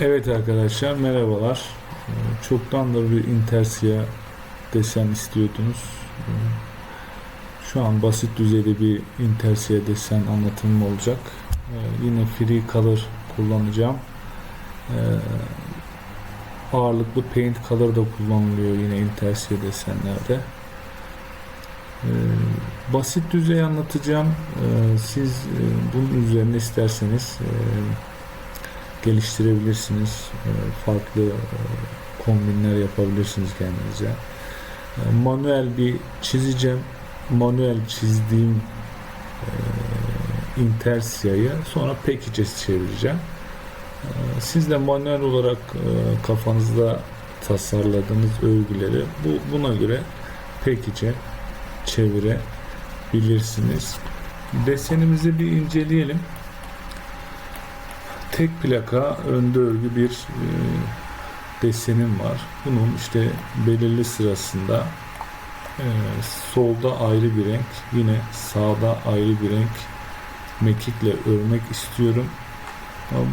Evet arkadaşlar merhabalar. Ee, Çoktandır bir Intersia desen istiyordunuz. Ee, Şu an basit düzeyde bir Intersia desen anlatımım olacak. Ee, Yine free color kullanacağım. Ağırlıklı paint color da kullanılıyor yine Intersia desenlerde. Basit düzey anlatacağım. Siz e, bunun üzerine isterseniz e, geliştirebilirsiniz. E, Farklı e, kombinler yapabilirsiniz kendinize. E, Manuel bir çizeceğim. Manuel çizdiğim e, Intersia'yı sonra package'e çevireceğim. E, Siz de manuel olarak e, kafanızda tasarladığınız örgüleri bu buna göre package'e çevirebilirsiniz. Desenimizi bir inceleyelim tek plaka önde örgü bir e, desenim var. Bunun işte belirli sırasında e, solda ayrı bir renk, yine sağda ayrı bir renk mekikle örmek istiyorum.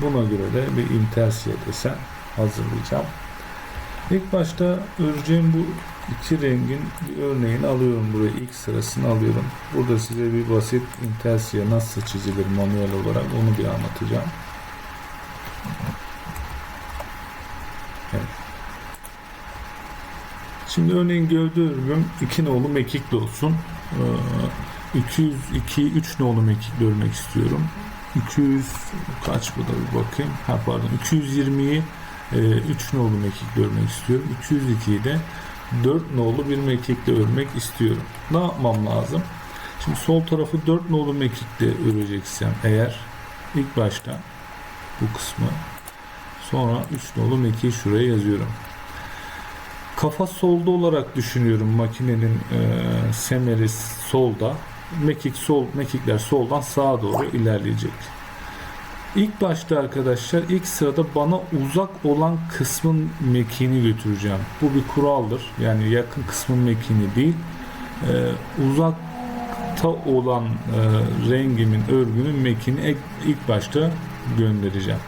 Buna göre de bir intersiye desen hazırlayacağım. İlk başta öreceğim bu iki rengin bir örneğini alıyorum buraya. ilk sırasını alıyorum. Burada size bir basit intersiye nasıl çizilir manuel olarak onu bir anlatacağım. Evet. Şimdi örneğin örgüm 2 nolu mekikli olsun. Ee, 202 3 nolu mekikli örmek istiyorum. 200 kaç bu da bir bakayım. Ha pardon 220'yi 3 nolu mekikli örmek istiyorum. 202'yi de 4 nolu bir mekikle örmek istiyorum. Ne yapmam lazım? Şimdi sol tarafı 4 nolu mekikle öreceksem eğer ilk başta bu kısmı sonra 3 nolu mekiği şuraya yazıyorum. Kafa solda olarak düşünüyorum makinenin e, semeri solda. Mekik sol, mekikler soldan sağa doğru ilerleyecek. İlk başta arkadaşlar ilk sırada bana uzak olan kısmın mekiğini götüreceğim. Bu bir kuraldır. Yani yakın kısmın mekiğini değil. E, uzakta olan e, rengimin, örgünün mekiğini ilk, ilk başta göndereceğim.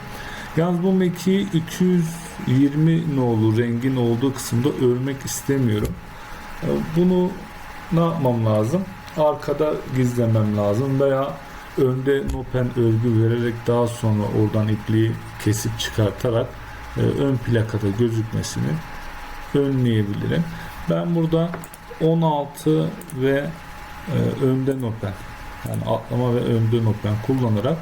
Yalnız bu mekiği 220 nolu rengin olduğu kısımda örmek istemiyorum. E, Bunu ne yapmam lazım? Arkada gizlemem lazım veya önde nopen örgü vererek daha sonra oradan ipliği kesip çıkartarak e, ön plakada gözükmesini önleyebilirim. Ben burada 16 ve e, önde nopen yani atlama ve önde nopen kullanarak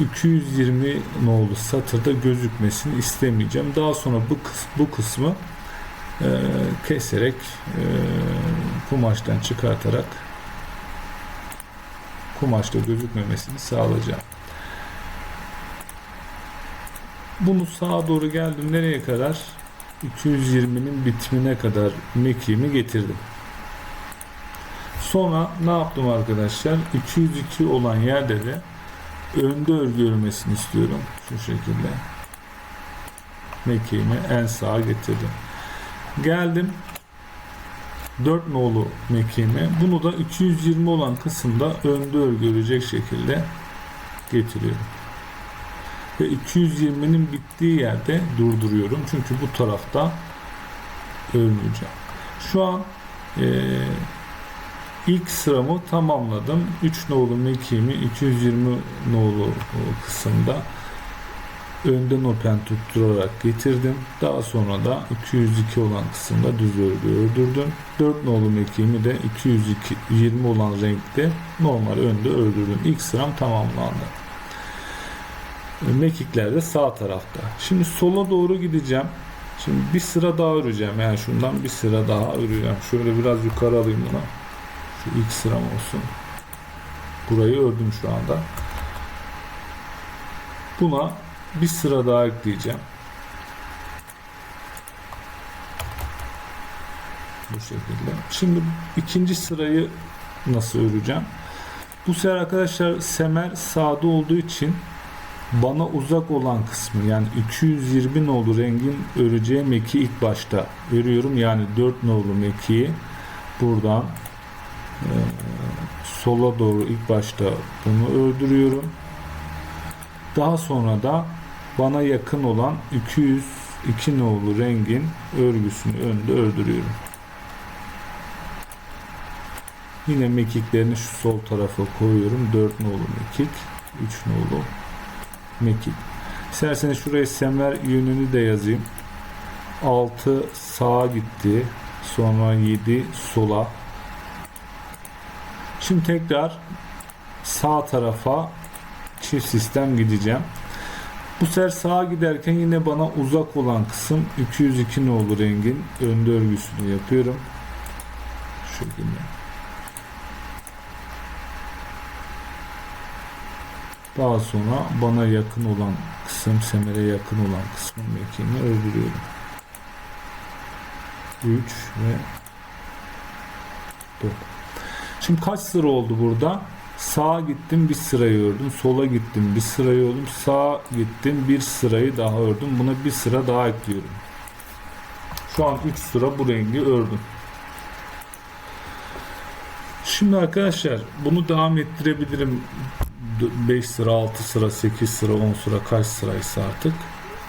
220 nolu satırda gözükmesini istemeyeceğim. Daha sonra bu, bu kısmı e, keserek e, kumaştan çıkartarak kumaşta gözükmemesini sağlayacağım. Bunu sağa doğru geldim. Nereye kadar? 220'nin bitimine kadar mekiğimi getirdim. Sonra ne yaptım arkadaşlar? 202 olan yerde de önde örgü istiyorum. Şu şekilde. Mekiğimi en sağa getirdim. Geldim 4 nolu mekiğimi. Bunu da 220 olan kısımda önde örgü şekilde getiriyorum. Ve 220'nin bittiği yerde durduruyorum. Çünkü bu tarafta örmeyeceğim. Şu an eee İlk sıramı tamamladım. 3 nolu mekiğimi 220 nolu kısımda önden open tutturarak getirdim. Daha sonra da 202 olan kısımda düz örgü ördürdüm. 4 nolu mekiğimi de 220 olan renkte normal önde ördürdüm. İlk sıram tamamlandı. Mekikler de sağ tarafta. Şimdi sola doğru gideceğim. Şimdi bir sıra daha öreceğim. Yani şundan bir sıra daha öreceğim. Şöyle biraz yukarı alayım bunu. Şu ilk sıram olsun. Burayı ördüm şu anda. Buna bir sıra daha ekleyeceğim. Bu şekilde. Şimdi ikinci sırayı nasıl öreceğim? Bu sefer arkadaşlar semer sağda olduğu için bana uzak olan kısmı yani 220 nolu rengin öreceği meki ilk başta örüyorum. Yani 4 nolu mekiği buradan sola doğru ilk başta bunu ördürüyorum. Daha sonra da bana yakın olan 202 nolu rengin örgüsünü önde ördürüyorum. Yine mekiklerini şu sol tarafa koyuyorum. 4 nolu mekik, 3 nolu mekik. İsterseniz şuraya semer yönünü de yazayım. 6 sağa gitti. Sonra 7 sola. Şimdi tekrar sağ tarafa çift sistem gideceğim. Bu sefer sağa giderken yine bana uzak olan kısım 202 nolu rengin önde örgüsünü yapıyorum. Şu şekilde. Daha sonra bana yakın olan kısım, semere yakın olan kısmın mekiğini öldürüyorum. 3 ve 4. Şimdi kaç sıra oldu burada? Sağa gittim bir sırayı ördüm. Sola gittim bir sırayı ördüm. Sağa gittim bir sırayı daha ördüm. Buna bir sıra daha ekliyorum. Şu an 3 sıra bu rengi ördüm. Şimdi arkadaşlar bunu devam ettirebilirim. 5 sıra, 6 sıra, 8 sıra, 10 sıra kaç sıraysa artık.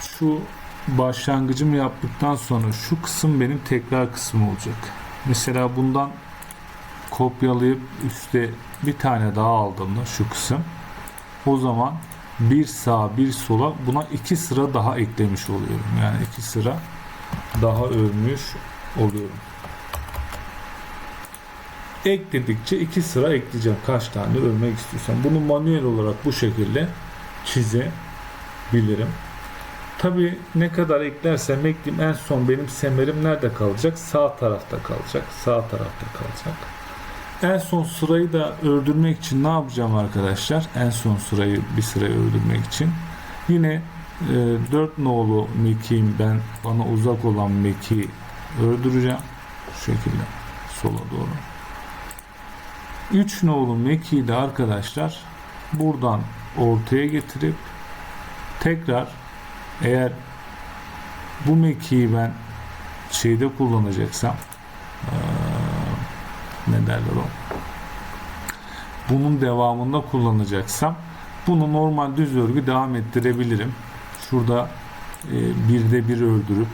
Şu başlangıcımı yaptıktan sonra şu kısım benim tekrar kısmım olacak. Mesela bundan kopyalayıp üstte bir tane daha aldığımda şu kısım o zaman bir sağa bir sola buna iki sıra daha eklemiş oluyorum. Yani iki sıra daha örmüş oluyorum. Ekledikçe iki sıra ekleyeceğim. Kaç tane örmek istiyorsam. Bunu manuel olarak bu şekilde çizebilirim. Tabi ne kadar eklersem ekleyeyim en son benim semerim nerede kalacak? Sağ tarafta kalacak. Sağ tarafta kalacak. En son sırayı da ördürmek için ne yapacağım arkadaşlar? En son sırayı bir sırayı ördürmek için. Yine e, 4 nolu mekiğim ben bana uzak olan mekiği ördüreceğim. Şu şekilde sola doğru. 3 nolu mekiği de arkadaşlar buradan ortaya getirip tekrar eğer bu mekiği ben şeyde kullanacaksam eee, ne derler o bunun devamında kullanacaksam bunu normal düz örgü devam ettirebilirim. Şurada e, birde bir ördürüp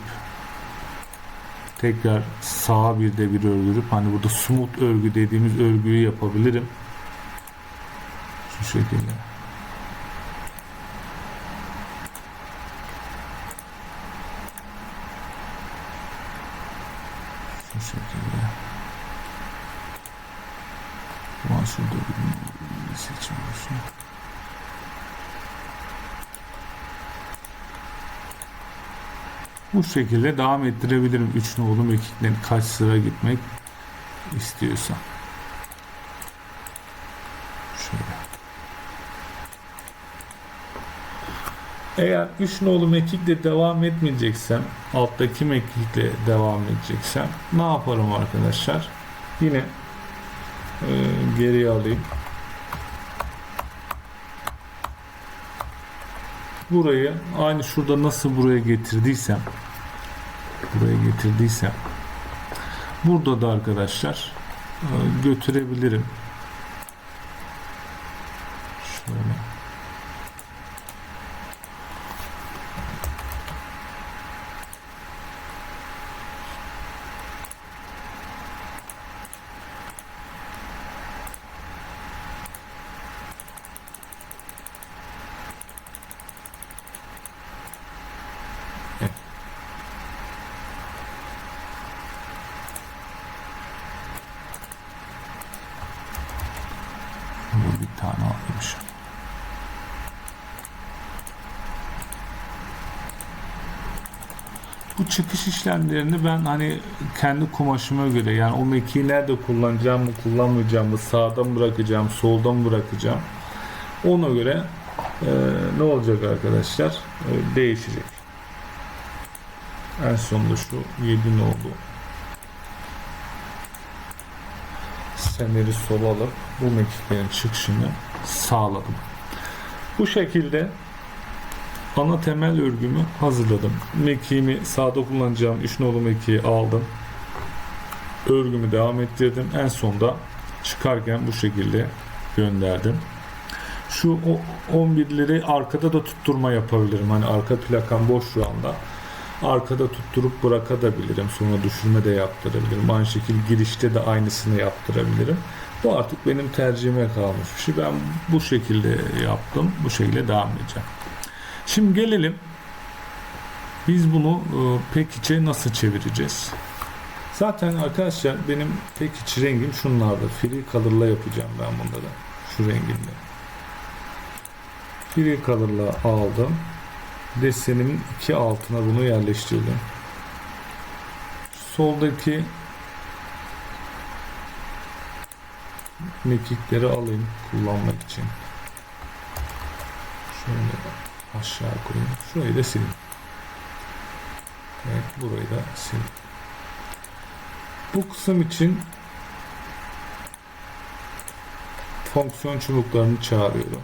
tekrar sağa birde bir ördürüp hani burada smooth örgü dediğimiz örgüyü yapabilirim. Şu şekilde. Şu şekilde. Ulan şurada bir seçim olsun. Bu şekilde devam ettirebilirim. Üç nolu mekiklerin kaç sıra gitmek istiyorsam. Şöyle. Eğer 3 nolu mekikle devam etmeyeceksem, alttaki mekikle devam edeceksem ne yaparım arkadaşlar? Yine e, geriye alayım. Burayı aynı şurada nasıl buraya getirdiysem buraya getirdiysem burada da arkadaşlar e, götürebilirim. Şöyle. Burada bir tane almışım. Bu çıkış işlemlerini ben hani kendi kumaşıma göre yani o mekiği nerede kullanacağımı kullanmayacağımı sağda mı bırakacağım solda mı bırakacağım ona göre e, ne olacak arkadaşlar E, değişecek. En sonunda şu 7 oldu. Semeri sola alıp bu mekiklerin çıkışını sağladım. Bu şekilde ana temel örgümü hazırladım. Mekiğimi sağda kullanacağım 3 nolu mekiği aldım. Örgümü devam ettirdim. En sonda çıkarken bu şekilde gönderdim. şu o- 11'leri arkada da tutturma yapabilirim. Hani arka plakam boş şu anda. Arkada tutturup bırakabilirim. Sonra düşürme de yaptırabilirim. Aynı şekilde girişte de aynısını yaptırabilirim. Bu artık benim tercihime kalmış bir şey. Ben bu şekilde yaptım. Bu şekilde devam edeceğim. Şimdi gelelim. Biz bunu e, pek içe nasıl çevireceğiz? Zaten arkadaşlar benim tek iç rengim şunlardı. Free Color'la yapacağım ben bunları. Şu rengimle. Free Color'la aldım. Desenimin iki altına bunu yerleştirdim. Soldaki mekikleri alayım kullanmak için. Şöyle aşağı koyayım. Şurayı da sileyim. Evet, burayı da sileyim. Bu kısım için fonksiyon çubuklarını çağırıyorum.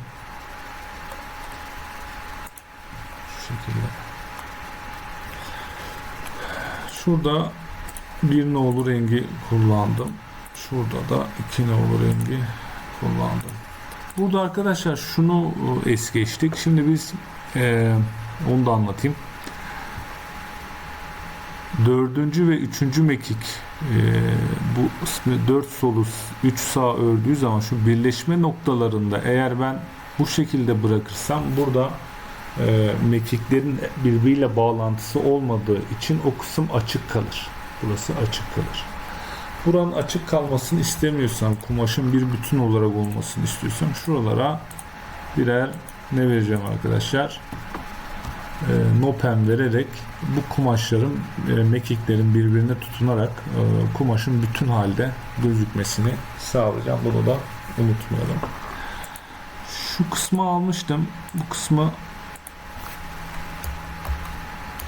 Şu şekilde. Şurada bir nolu rengi kullandım. Şurada da iki nolu rengi kullandım. Burada arkadaşlar şunu e, es geçtik. Şimdi biz e, onu da anlatayım. Dördüncü ve üçüncü mekik e, bu 4 solus 3 sağ ördüğü zaman şu birleşme noktalarında eğer ben bu şekilde bırakırsam burada e, mekiklerin birbiriyle bağlantısı olmadığı için o kısım açık kalır. Burası açık kalır. Buranın açık kalmasını istemiyorsam, kumaşın bir bütün olarak olmasını istiyorsam şuralara birer ne vereceğim arkadaşlar? E, nopen vererek bu kumaşların, e, mekiklerin birbirine tutunarak e, kumaşın bütün halde gözükmesini sağlayacağım. Bunu da unutmayalım. Şu kısmı almıştım. Bu kısmı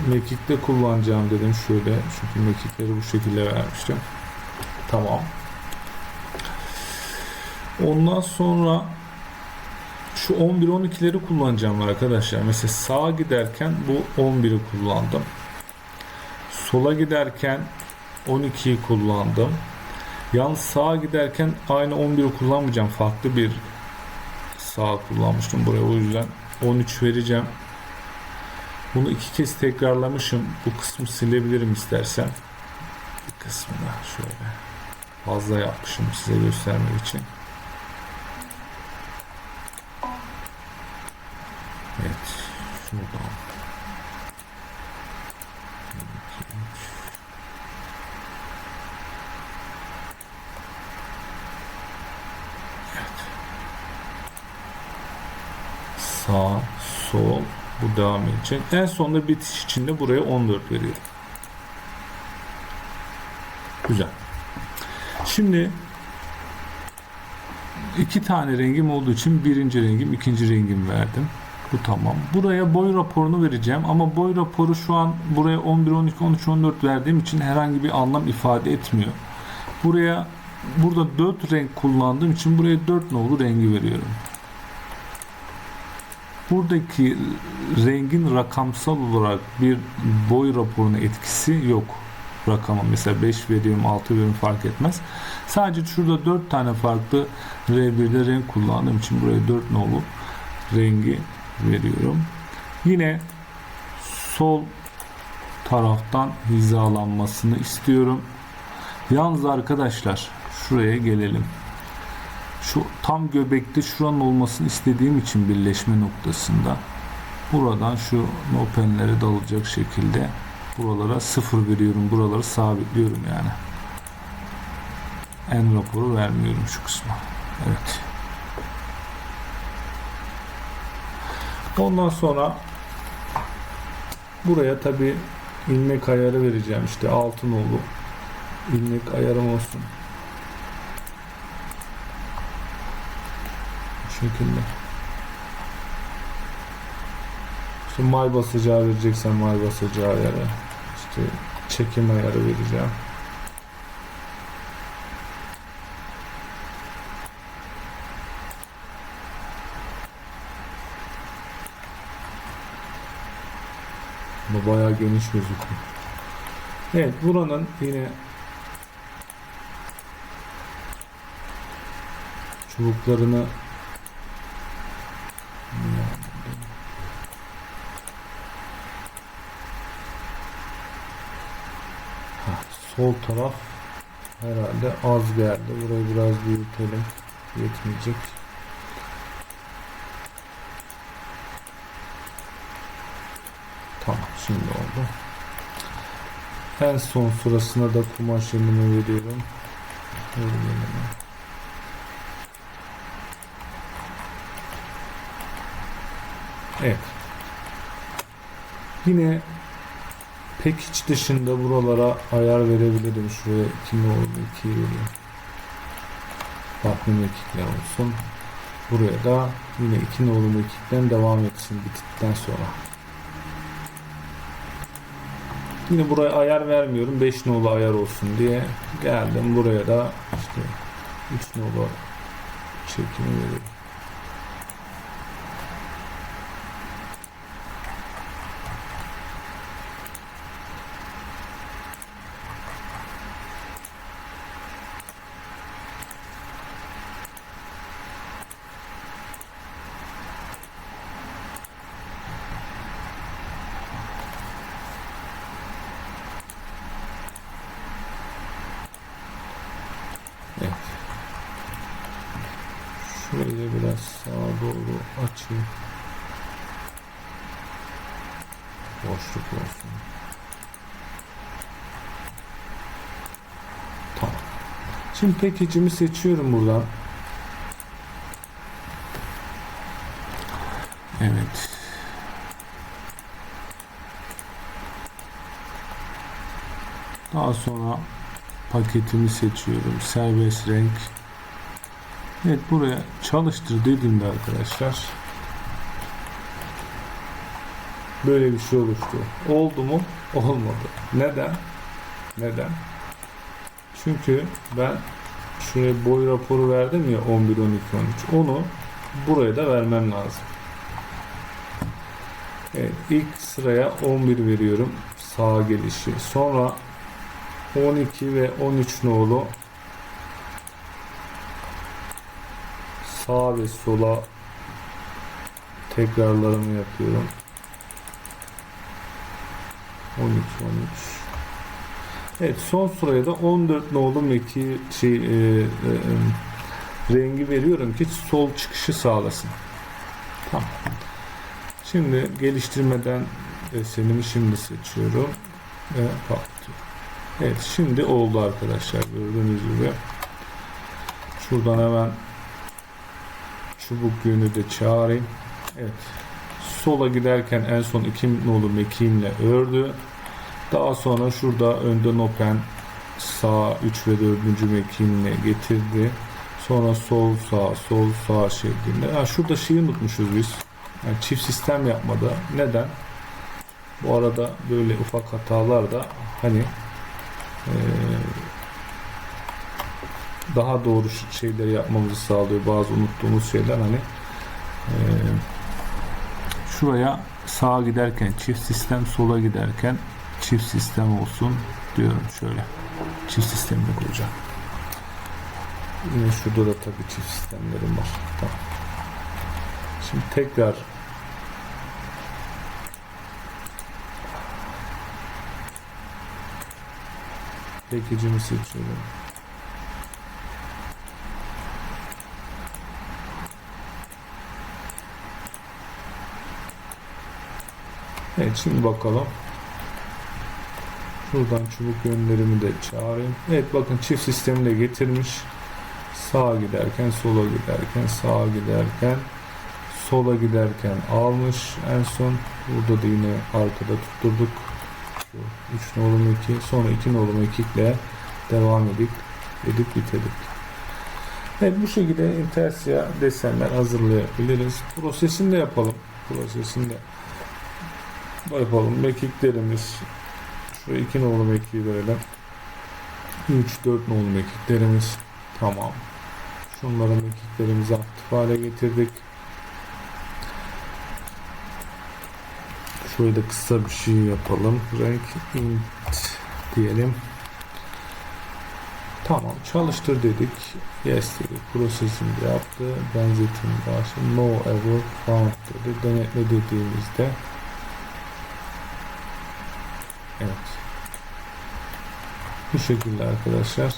mekikte kullanacağım dedim şöyle. Çünkü mekikleri bu şekilde vermiştim. Tamam. Ondan sonra şu 11-12'leri kullanacağım arkadaşlar. Mesela sağa giderken bu 11'i kullandım. Sola giderken 12'yi kullandım. Yalnız sağa giderken aynı 11'i kullanmayacağım. Farklı bir sağ kullanmıştım buraya. O yüzden 13 vereceğim. Bunu iki kez tekrarlamışım. Bu kısmı silebilirim istersen. Bir kısmını şöyle fazla yapmışım size göstermek için. Evet. Şuradan. Evet. Sağ, sol. Bu devam edecek. En sonunda bitiş için de buraya 14 veriyorum. Güzel. Şimdi iki tane rengim olduğu için birinci rengim, ikinci rengim verdim. Bu tamam. Buraya boy raporunu vereceğim ama boy raporu şu an buraya 11, 12, 13, 14 verdiğim için herhangi bir anlam ifade etmiyor. Buraya burada 4 renk kullandığım için buraya 4 nolu rengi veriyorum. Buradaki rengin rakamsal olarak bir boy raporuna etkisi yok rakama. Mesela 5 veriyorum, 6 veriyorum fark etmez. Sadece şurada 4 tane farklı R1'de renk kullandığım için buraya 4 nolu rengi veriyorum. Yine sol taraftan hizalanmasını istiyorum. Yalnız arkadaşlar şuraya gelelim. Şu tam göbekte şuranın olmasını istediğim için birleşme noktasında buradan şu nopenlere dalacak şekilde buralara sıfır veriyorum. Buraları sabitliyorum yani. En raporu vermiyorum şu kısma. Evet. Ondan sonra buraya tabi ilmek ayarı vereceğim işte altın oldu. ilmek ayarım olsun. Bu şekilde. İşte may basacağı vereceksen may basacağı ayarı. İşte çekim ayarı vereceğim. aslında. Bayağı geniş gözüküyor. Evet buranın yine çubuklarını Heh, sol taraf herhalde az geldi. Burayı biraz büyütelim. Yetmeyecek. Oldu. En son sırasına da kumaş yemini veriyorum. Veriyorum. Evet. Yine pek hiç dışında buralara ayar verebilirim. Şuraya 2 ne olur 2 vereyim. Farklı mekikler olsun. Buraya da yine 2 nolu mekikten devam etsin bittikten sonra. Yine buraya ayar vermiyorum. 5 nolu ayar olsun diye geldim. Buraya da işte 3 nolu çekimi veriyorum. Evet. Şurayı biraz sağa doğru açayım. Boşluk olsun. Tamam. Şimdi package'imi seçiyorum buradan. Evet. Daha sonra paketimi seçiyorum. Serbest renk. Evet buraya çalıştır dediğimde arkadaşlar böyle bir şey oluştu. Oldu mu? Olmadı. Neden? Neden? Çünkü ben şuraya boy raporu verdim ya 11 12 13. Onu buraya da vermem lazım. Evet, ilk sıraya 11 veriyorum. Sağa gelişi. Sonra 12 ve 13 nolu sağ ve sola tekrarlarımı yapıyorum. 13 13 Evet son sıraya da 14 nolu meki şey e, e, e, rengi veriyorum ki sol çıkışı sağlasın. Tamam. Şimdi geliştirmeden desenimi şimdi seçiyorum ve kapatıyorum. Evet şimdi oldu arkadaşlar gördüğünüz gibi. Şuradan hemen çubuk yönü de çağırayım. Evet. Sola giderken en son iki nolu mekiğimle ördü. Daha sonra şurada önde nopen sağ 3 ve 4. mekiğimle getirdi. Sonra sol sağ sol sağ şeklinde. Ha, şurada şeyi unutmuşuz biz. Yani çift sistem yapmada. Neden? Bu arada böyle ufak hatalar da hani ee, daha doğru şeyleri yapmamızı sağlıyor. Bazı unuttuğumuz şeyler hani e, şuraya sağa giderken çift sistem sola giderken çift sistem olsun diyorum şöyle. Çift sistemini koyacağım. Yine şurada da tabii çift sistemlerim var. Tamam. Şimdi tekrar Package'imi seçiyorum. Evet şimdi bakalım. Şuradan çubuk yönlerimi de çağırayım. Evet bakın çift sistemi de getirmiş. Sağa giderken sola giderken sağa giderken sola giderken almış. En son burada da yine arkada tutturduk. 3 nolu mekik sonra 2 nolu mekikle devam edip edip bitirdik. Evet bu şekilde intersya desenler hazırlayabiliriz. Prosesini de yapalım. Prosesini de yapalım. Mekiklerimiz şuraya 2 nolu mekiği verelim. 3 4 nolu mekiklerimiz tamam. Şunlara mekiklerimizi aktif hale getirdik. Şöyle de kısa bir şey yapalım. Renk int diyelim. Tamam çalıştır dedik. Yes dedik. Prosesini yaptı. Benzetim başladı. No ever found dedi. Denetle dediğimizde Evet. Bu şekilde arkadaşlar.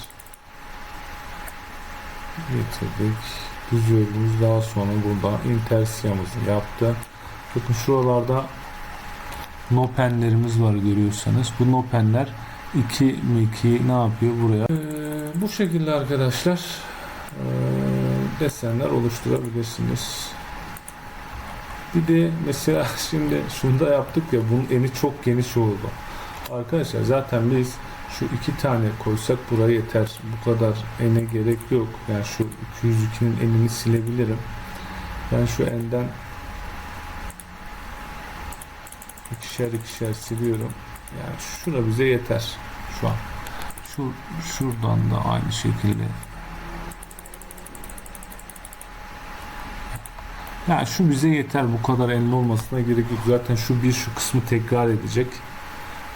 Getirdik. Düzüyoruz. Daha sonra burada intersiyamızı yaptı. Bakın şuralarda nopenlerimiz var görüyorsanız. Bu nopenler 2 2 ne yapıyor buraya? Ee, bu şekilde arkadaşlar ee, desenler oluşturabilirsiniz. Bir de mesela şimdi şunu da yaptık ya bunun eni çok geniş oldu. Arkadaşlar zaten biz şu iki tane koysak buraya yeter. Bu kadar ene gerek yok. Yani şu 202'nin enini silebilirim. Ben şu enden ikişer ikişer siliyorum. Yani şura bize yeter şu an. Şu şuradan da aynı şekilde. Yani şu bize yeter. Bu kadar enli olmasına gerek yok. Zaten şu bir şu kısmı tekrar edecek.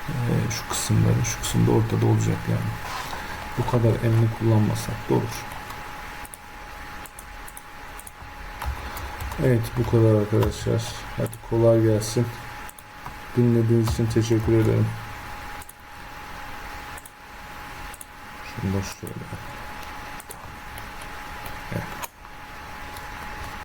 Ee, şu kısımları, şu kısımda ortada olacak yani. Bu kadar enli kullanmasak da olur. Evet bu kadar arkadaşlar. Hadi kolay gelsin. Dinlediğiniz için teşekkür ederim. Şunu da şöyle.